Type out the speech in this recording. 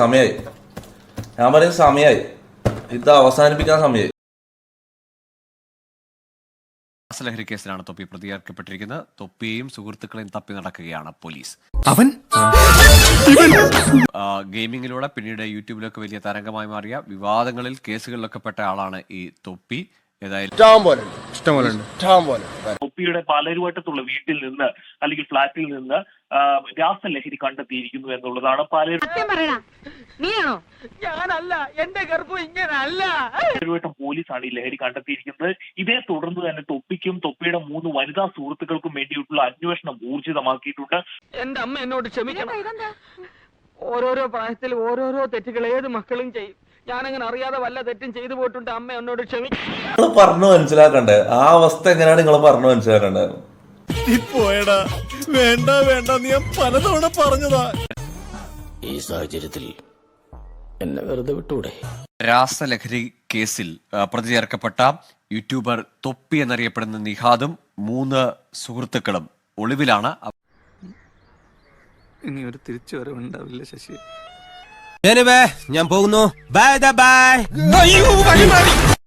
സമയായി. ഞാൻ പറയും സമയമായി ഇത് അവസാനിപ്പിക്കാൻ സമയമായി ലഹരി കേസിലാണ് തൊപ്പി പ്രതിയാക്കപ്പെട്ടിരിക്കുന്നത്. തൊപ്പിയെയും സുഹൃത്തുക്കളെയും തപ്പി നടക്കുകയാണ് പോലീസ്. അവൻ? ആ, ഗെയിമിങ്ങിലൂടെ പിന്നീട് യൂട്യൂബിലൊക്കെ വലിയ തരംഗമായി മാറിയ വിവാദങ്ങളിൽ കേസുകളിലൊക്കെ പെട്ട ആളാണ് ഈ തൊപ്പി. ഏതായാലും. ഇഷ്ടംപോലെ ഇഷ്ടം പോലെ തൊപ്പിയുടെ പാലരുവട്ടത്തുള്ള വീട്ടിൽ നിന്ന് അല്ലെങ്കിൽ ഫ്ളാറ്റിൽ നിന്ന് രാസലഹരി കണ്ടെത്തിയിരിക്കുന്നു എന്നുള്ളതാണ് പാലരു സത്യം പറയണ നീയാണോ? പാലരുവട്ടം പോലീസാണ് ഈ ലഹരി കണ്ടെത്തിയിരിക്കുന്നത്. ഇതേ തുടർന്ന് തന്നെ തൊപ്പിക്കും തൊപ്പിയുടെ മൂന്ന് വനിതാ സുഹൃത്തുക്കൾക്കും വേണ്ടിയിട്ടുള്ള അന്വേഷണം ഊർജിതമാക്കിയിട്ടുണ്ട്. എന്റെ അമ്മ എന്നോട് ക്ഷമിക്കണം. ഓരോരോ പ്രായത്തിൽ ഓരോരോ തെറ്റുകൾ ഏത് മക്കളും ചെയ്യും. ഞാനങ്ങനെ അറിയാതെ വല്ല തെറ്റും ചെയ്തു പോയിട്ടുണ്ട്. അമ്മ എന്നോട് ക്ഷമിക്കും നിങ്ങൾ പറഞ്ഞു മനസ്സിലാക്കണ്ടേ? ആ അവസ്ഥ എങ്ങനെയാണ് നിങ്ങൾ പറഞ്ഞു മനസ്സിലാക്കണ്ടേ? പോയടാ വേണ്ട വേണ്ട നീ ഞാൻ പലതവണ പറഞ്ഞതാ. ഈ സാഹചര്യത്തിൽ എന്നെ വെറുതെ വിട്ടൂടെ? രാസലഹരി കേസിൽ പ്രതി ചേർക്കപ്പെട്ട യൂട്യൂബർ തൊപ്പി എന്നറിയപ്പെടുന്ന നിഹാദും മൂന്ന് സുഹൃത്തുക്കളും ഒളിവിലാണ്. ഇനി ഒരു തിരിച്ചു വരവുണ്ടാവില്ല ശശി ഞാൻ പോകുന്നു. Bye bye